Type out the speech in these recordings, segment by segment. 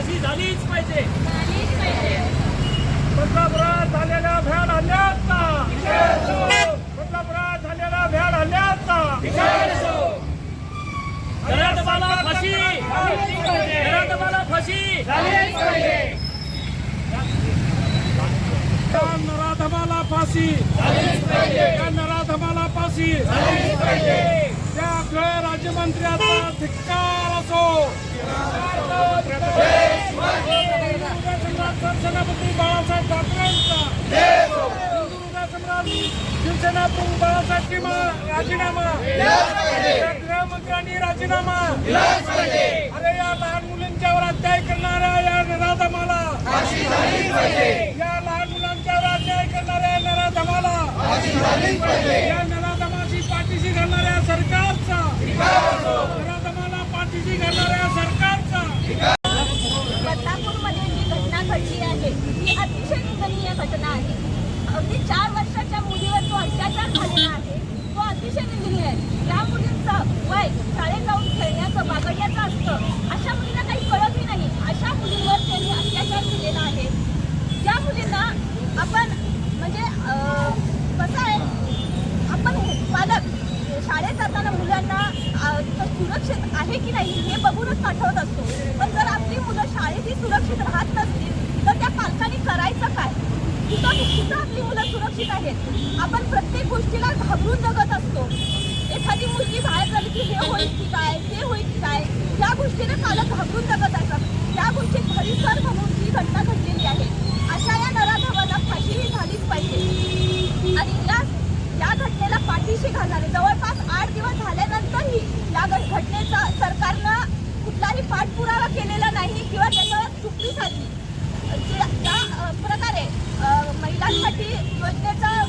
फाशी झालीच पाहिजे. बदलापुरात झालेल्या भ्याड हल्ल्याचा. बदलापुरात झालेल्या भ्याड हल्ल्याचा. नराधमाला फाशी. नराधमाला फाशी. नराधमाला फाशी. नराधमाला फाशी. गृह राज्यमंत्र्याचा धिक्कार असो. सेनापती बाळासाहेब ठाकरेंचा हिंदू सम्राट शिवसेना प्रमुख बाळासाहेब किमा राजीनामा. गृहमंत्र्यांनी राजीनामा. अरे या लहान मुलींच्यावर अन्याय करणाऱ्या या नराधमाला. या लहान मुलांच्यावर अन्याय करणाऱ्या नराधमाला. या नराधमाशी पाठीशी घालणाऱ्या सरकारचा नराधमाला पाठीशी घालणाऱ्या सरकारचा. बदलापूरमध्ये जी घटना घडली आहे ही अतिशय निंदनीय घटना आहे अगदी चार वर्षाच्या मुलीवर जो अत्याचार झालेला आहे तो अतिशय निंदनीय आहे त्या मुलींचं वय शाळेत जाऊन खेळण्याचं बागडण्याचं असतं अशा मुलींना काही कळतही नाही अशा मुलींवर त्यांनी अत्याचार केलेला आहे ज्या मुलींना आपण म्हणजे अं, कसं आहे आपण पालक शाळेत जाताना मुलांना अ, तो सुरक्षित आहे की नाही हे बघूनच पाठवत असतो पण जर आपली मुलं शाळेतही सुरक्षित राहत नसतील तर त्या पालकांनी करायचं काय कुठं कुठं सुरक्षित आहेत आपण प्रत्येक गोष्टीला घाबरून जगत असतो. एखादी मुलगी बाहेर झाली की हे होईल की काय ते होईल की काय त्या गोष्टीने पालक घाबरून जगत असतात. त्या गोष्टी परिसर म्हणून ही घटना घडलेली आहे अशा या नराधवाला फाशी ही झालीच पाहिजे. आणि या या घटनेला पाठीशी घालणारे जवळपास आठ दिवस झाल्यानंतरही या घटनेचा सरकारनं कुठलाही पाठपुरावा केलेला नाही किंवा त्याच्यावर चुकी झाली. ज्या प्रकारे महिलांसाठी योजनेचा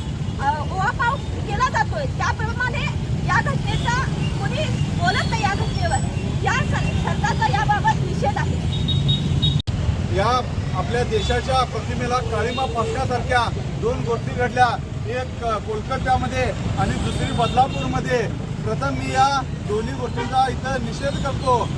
अ, ओवापाव केला जातोय. त्याप्रमाणे या घटनेचा कोणी बोलत नाही या घटनेवर. या सर- सरकारचा याबाबत निषेध आहे. या आपल्या देशाच्या प्रतिमेला काळीमा फासण्यासारख्या दोन गोष्टी घडल्या. एक अ, कोलकात्यामध्ये आणि दुसरी बदलापूरमध्ये. प्रथम मी या दोन्ही गोष्टींचा इथं निषेध करतो.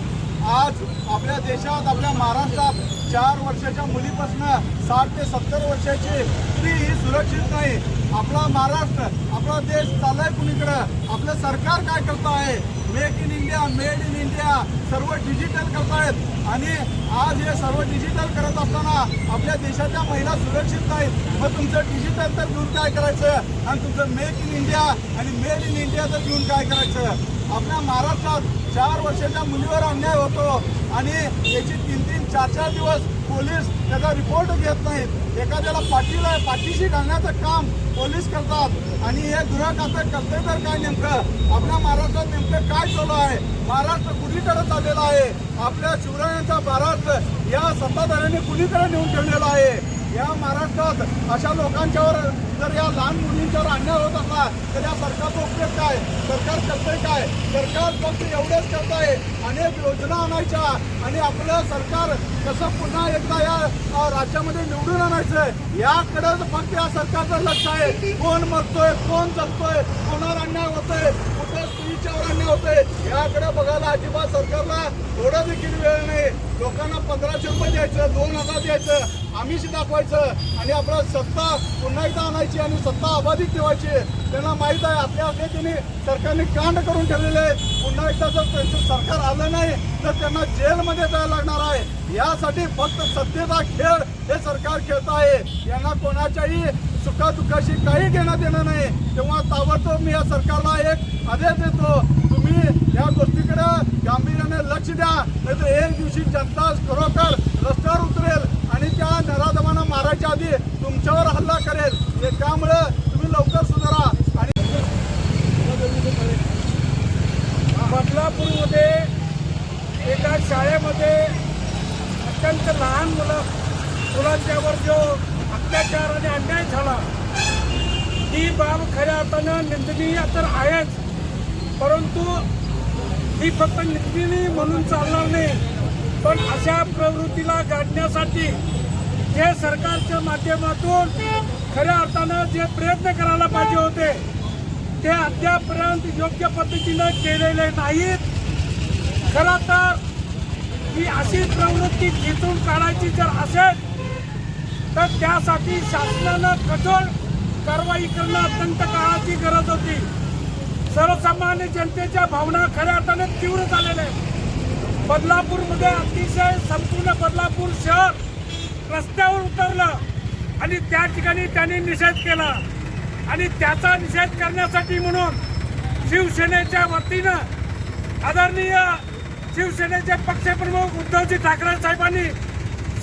आज आपल्या देशात आपल्या महाराष्ट्रात चार वर्षाच्या मुलीपासून साठ ते सत्तर वर्षाची स्त्री ही सुरक्षित नाही. आपला महाराष्ट्र आपला देश चाललाय कुणीकडं? आपलं सरकार काय करत आहे make in India made in India सर्व डिजिटल करतायत. आणि आज हे सर्व डिजिटल करत असताना आपल्या देशाच्या महिला सुरक्षित नाहीत. मग तुमचं डिजिटल तर घेऊन काय करायचं? आणि तुमचं मेक इन इंडिया आणि मेड इन इंडिया तर घेऊन काय करायचं? आपल्या महाराष्ट्रात चार वर्षाच्या मुलीवर अन्याय होतो आणि याची तीन तीन चार चार दिवस पोलीस त्याचा रिपोर्ट घेत नाहीत. एखाद्याला पाठीला पाठीशी घालण्याचं काम पोलीस करतात. आणि हे गृह करते तर काय नेमकं? आपल्या महाराष्ट्रात नेमकं काय चालू आहे? महाराष्ट्र कुणीकडे चाललेला आहे? आपल्या शिवरायांचा महाराष्ट्र या सत्ताधाऱ्यांनी कुणीकडे नेऊन ठेवलेला आहे? या महाराष्ट्रात अशा लोकांच्यावर जर या लहान मुलींच्यावर अन्याय होत असला तर या सरकारचा उपयोग काय? सरकार करतंय काय? सरकार फक्त एवढेच करत आहे अनेक योजना आणायच्या आणि आपलं सरकार कसं पुन्हा एकदा या राज्यामध्ये निवडून आणायचं याकडे फक्त या सरकारचं लक्ष आहे. कोण मरतोय कोण जगतोय कोणावर अन्याय होतोय कुठे स्त्रीच्यावर याकडे बघायला अजिबात सरकारला थोडा देखील वेळ नाही. लोकांना पंधराशे रुपये द्यायचं दोन हजार द्यायचं आमिष दाखवायचं आणि आपला सत्ता पुन्हा एकदा आणायची आणि सत्ता अबाधित ठेवायची. त्यांना माहीत आहे आपल्या आपल्या त्यांनी सरकारने कांड करून ठेवलेले आहे पुन्हा एकदा जर त्यांचं सरकार आलं नाही तर त्यांना जेलमध्ये जायला लागणार आहे. यासाठी फक्त सत्तेचा खेळ हे सरकार खेळत आहे. यांना कोणाच्याही सुखादुखाशी काही घेणं देणं नाही. तेव्हा ताबडतोब मी या सरकारला एक आदेश देतो. तुम्ही या गोष्टीकडे गांभीर्याने लक्ष द्या. नाहीतर एक दिवशी जनता खरोखर रस्त्यावर उतरेल आणि त्या नराधमांना मारायच्या आधी तुमच्यावर हल्ला करेल. हे त्यामुळे तुम्ही लवकर सुधारा. आणि बदलापूरमध्ये एका शाळेमध्ये अत्यंत लहान मुलं मुलांच्यावर जो अत्याचार आणि अन्याय झाला ही बाब खऱ्या अर्थानं निंदनीय तर आहेच. परंतु ही फक्त निंदनीय म्हणून चालणार नाही पण अशा प्रवृत्तीला गाडण्यासाठी जे सरकारच्या माध्यमातून खऱ्या अर्थानं जे प्रयत्न करायला पाहिजे होते ते अद्यापर्यंत योग्य पद्धतीनं केलेले नाहीत. खरं तर ही अशी प्रवृत्ती खेचून काढायची जर असेल तर त्यासाठी शासनानं कठोर कारवाई करणं अत्यंत काळाची गरज होती. सर्वसामान्य जनतेच्या भावना खऱ्या अर्थाने तीव्र झालेल्या आहेत. बदलापूरमध्ये अतिशय संपूर्ण बदलापूर शहर रस्त्यावर उतरलं आणि त्या ठिकाणी त्यांनी निषेध केला. आणि त्याचा निषेध करण्यासाठी म्हणून शिवसेनेच्या वतीनं आदरणीय शिवसेनेचे पक्षप्रमुख उद्धवजी ठाकरे साहेबांनी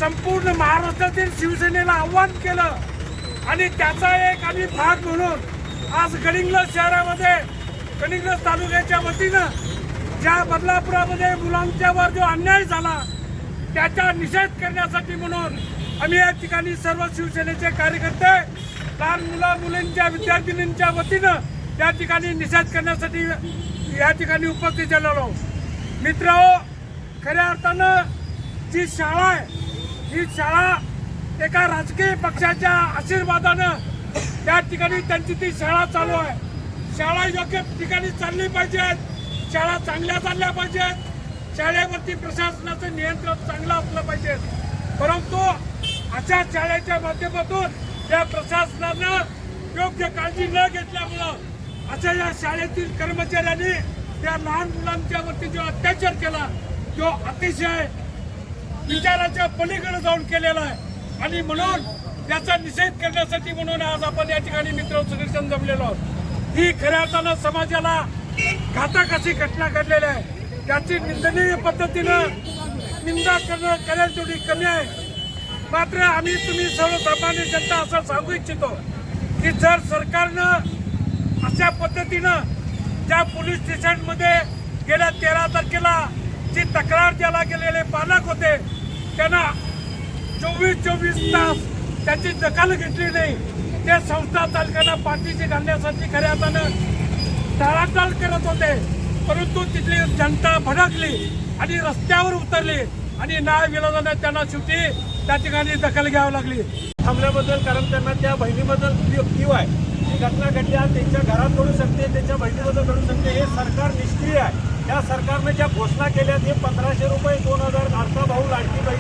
संपूर्ण महाराष्ट्रातील शिवसेनेला आव्हान केलं. आणि त्याचा एक आम्ही भाग म्हणून आज गडिंग्लज शहरामध्ये गडिंग्लज तालुक्याच्या वतीनं ज्या बदलापुरामध्ये मुलांच्यावर जो अन्याय झाला त्याचा निषेध करण्यासाठी म्हणून आम्ही या ठिकाणी सर्व शिवसेनेचे कार्यकर्ते लहान मुला मुलींच्या विद्यार्थिनींच्या वतीनं त्या ठिकाणी निषेध करण्यासाठी या ठिकाणी उपस्थित झालेलो मित्र खऱ्या अर्थानं जी शाळा आहे ही शाळा एका राजकीय पक्षाच्या आशीर्वादानं त्या ठिकाणी त्यांची ती शाळा चालू आहे. शाळा योग्य ठिकाणी चालली पाहिजेत. शाळा चांगल्या चालल्या पाहिजेत. शाळेवरती प्रशासनाचं नियंत्रण चांगलं असलं पाहिजे. परंतु अशा शाळेच्या माध्यमातून या प्रशासनानं योग्य काळजी न घेतल्यामुळं अशा या शाळेतील कर्मचाऱ्यांनी त्या लहान मुलांच्या वरती जो अत्याचार केला तो अतिशय विचाराच्या पलीकडे जाऊन केलेला आहे. आणि म्हणून त्याचा निषेध करण्यासाठी म्हणून आज आपण या ठिकाणी मित्र सुदर्शन जमलेलो आहोत. ही खऱ्या अर्थानं समाजाला घातक अशी घटना घडलेली आहे. त्याची निंदनीय पद्धतीनं निंदा करणं करेल तेवढी कमी आहे. मात्र आम्ही तुम्ही सर्वसामान्य जनता असं सांगू इच्छितो की जर सरकारनं अशा पद्धतीनं ज्या पोलीस स्टेशनमध्ये गेल्या तेरा तारखेला जी तक्रार द्यायला गेलेले पालक होते त्यांना चोवीस चोवीस तास त्याची दखल घेतली नाही. ते संस्था चालकांना पाठीशी घालण्यासाठी खऱ्या अर्थानं टाळाटाळ करत होते. परंतु तिथली जनता भडकली आणि रस्त्यावर उतरली आणि न्याय विरोधाने त्यांना शेवटी त्या ठिकाणी दखल घ्यावी लागली. थांबल्याबद्दल कारण त्यांना त्या बहिणीबद्दल किव आहे. ही घटना घडली आज त्यांच्या घरात घडू शकते त्यांच्या बहिणीबद्दल घडू शकते हे सरकार निष्क्रिय आहे. त्या सरकारने ज्या घोषणा केल्या ते पंधराशे रुपये दोन हजार लाडका भाऊ लाडकी बाई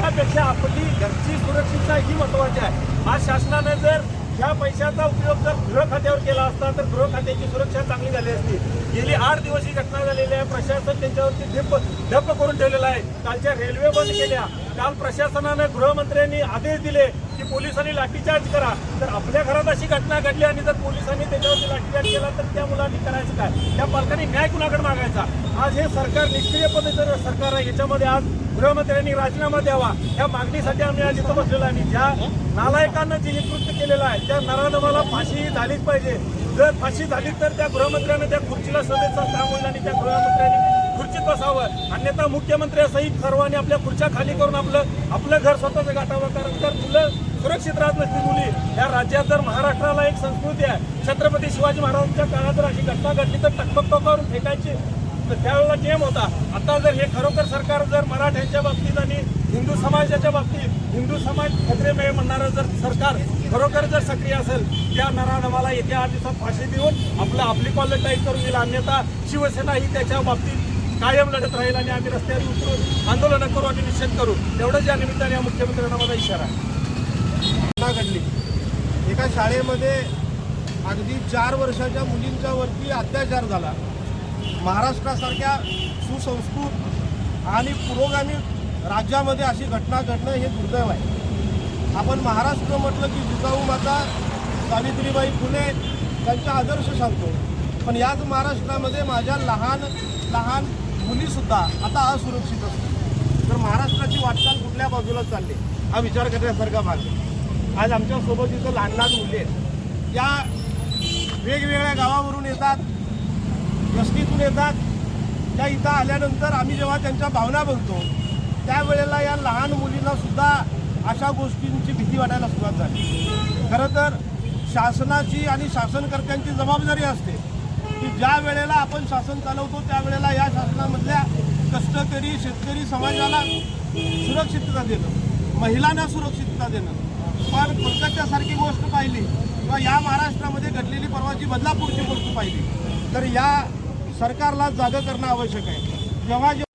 त्यापेक्षा आपली घरची सुरक्षितता ही महत्वाची आहे. आज शासनाने जर या पैशाचा उपयोग जर गृह खात्यावर केला असता तर गृह खात्याची सुरक्षा चांगली झाली असती. गेली आठ दिवस ही घटना झालेली आहे. प्रशासन त्यांच्यावरती ढिप ढप्प करून ठेवलेला आहे. कालच्या रेल्वे बंद केल्या. काल प्रशासनानं गृहमंत्र्यांनी आदेश दिले की पोलिसांनी लाठीचार्ज करा. तर आपल्या घरात अशी घटना घडली आणि जर पोलिसांनी त्याच्यावरती लाठीचार्ज केला तर त्या मुलांनी करायचं काय? त्या पालकांनी न्याय कुणाकडे मागायचा? आज हे सरकार निष्क्रिय पद्धतीचं सरकार आहे याच्यामध्ये आज गृहमंत्र्यांनी राजीनामा द्यावा. या मागणीसाठी आम्ही आज इथं बसलेलो आणि ज्या नालायकांना जे हे कृत्य केलेलं आहे त्या नराधमाला फाशी झालीच पाहिजे. जर फाशी झाली तर त्या गृहमंत्र्यांना त्या खुर्चीला सभेचं काम होईल आणि त्या गृहमंत्र्यांनी खुर्चीत बसावं. अन्यथा मुख्यमंत्री मुख्यमंत्र्यासहित सर्वांनी आपल्या खुर्च्या खाली करून आपलं आपलं घर स्वतःच गाठावं. कारण तर मुलं सुरक्षित राहत नसतील मुली या राज्यात जर महाराष्ट्राला एक संस्कृती आहे छत्रपती शिवाजी महाराजांच्या काळात जर अशी घटना घडली तर टकटक टोकावरून फेकायची. तर त्यावेळेला नियम होता. आता जर हे खरोखर सरकार जर मराठ्यांच्या बाबतीत आणि हिंदू समाजाच्या बाबतीत हिंदू समाज खत्रे मेळ म्हणणारं जर सरकार खरोखर जर सक्रिय असेल त्या नराधमाला येत्या आठ दिवसात फाशी देऊन आपलं आपली कॉलेज टाईप करून दिला अन्यथा शिवसेना ही त्याच्या बाबतीत कायम लढत राहील आणि आम्ही रस्त्यावर उतरून आंदोलनं करू आणि निषेध करू. तेवढंच या निमित्ताने या मुख्यमंत्र्यांना माझा इशारा घटना घडली. एका शाळेमध्ये अगदी चार वर्षाच्या मुलींच्या वरती अत्याचार झाला. महाराष्ट्रासारख्या सुसंस्कृत आणि पुरोगामी राज्यामध्ये अशी घटना घडणं हे दुर्दैव आहे. आपण महाराष्ट्र म्हटलं की जिजाऊ माता सावित्रीबाई फुले त्यांचा आदर्श सांगतो. पण याच महाराष्ट्रामध्ये माझ्या लहान लहान मुलीसुद्धा आता असुरक्षित असतात. तर महाराष्ट्राची वाटचाल कुठल्या बाजूला चालली? हा विचार करण्यासारखा भाग आहे. आज आमच्यासोबत इथं लहान लहान मुली आहेत. या वेगवेगळ्या गावावरून येतात. येतात. त्या इथं आल्यानंतर आम्ही जेव्हा त्यांच्या भावना बघतो त्यावेळेला या लहान मुलींना सुद्धा अशा गोष्टींची भीती वाटायला सुरुवात झाली. खरं तर शासनाची आणि शासनकर्त्यांची जबाबदारी असते की ज्या वेळेला आपण शासन चालवतो त्यावेळेला या शासनामधल्या कष्टकरी शेतकरी समाजाला सुरक्षितता देणं महिलांना सुरक्षितता देणं. पण कोलकात्यासारखी गोष्ट पाहिली किंवा या महाराष्ट्रामध्ये घडलेली परवाची बदलापूरची गोष्ट पाहिली तर या सरकारला जागं करणं आवश्यक आहे. जेव्हा जेव्हा